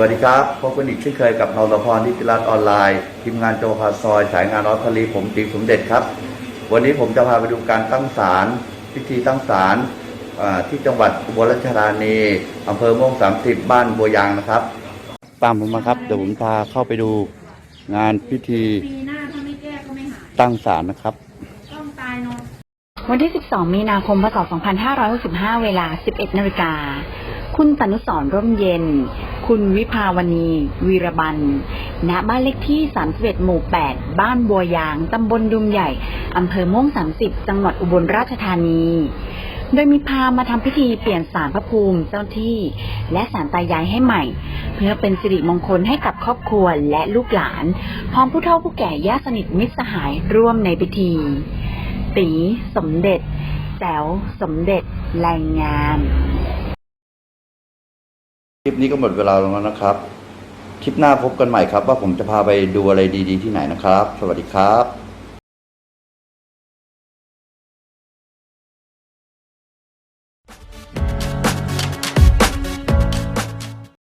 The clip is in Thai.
วัสดีครับพบกันอีกเช่นเคยกับนรพรนิติรัตน์ออนไลน์ทีมงานโจพาซอยสายงานออสทลีผมตีสมเด็จครับ วันนี้ผมจะพาไปดูการตั้งศาลพิธีตั้งศาลอ่าที่จังหวัดอุบลราชธานีอำเภอม่วง30บ้านบัวยางนะครับ ตามผมมาครับเดี๋ยวผมพาเข้าไปดูงานพิธีปีหน้าถ้าไม่แก้ก็ไม่หายตั้งศาลนะครับต้องตายเนอนวันที่ 12 มีนาคม พศ 2565 เวลา 11 นาฬิกา คุณตนุสรณ์ร่มเย็น คุณวิภาวณีวีรบันณบ้านเลขที่ 31 หมู่ 8 บ้านบัวยาง ตำบลดุมใหญ่ อำเภอม่วง 30 จังหวัดอุบลราชธานี โดยมีพามาทำพิธีเปลี่ยนสารพระภูมิเจ้าที่ และสารตายายให้ใหม่ เพื่อเป็นสิริมงคลให้กับครอบครัวและลูกหลาน พร้อมผู้เฒ่าผู้แก่ญาติสนิทมิตรสหายร่วมในพิธี ตี สมเด็จแจ๋วสมเด็จแรงงาน ลิปนี้ก็หมดเวลาลงแล้วนะครับ คลิปหน้าพบกันใหม่ครับ ว่าผมจะพาไปดูอะไรดี ๆ ที่ไหนนะครับ สวัสดีครับ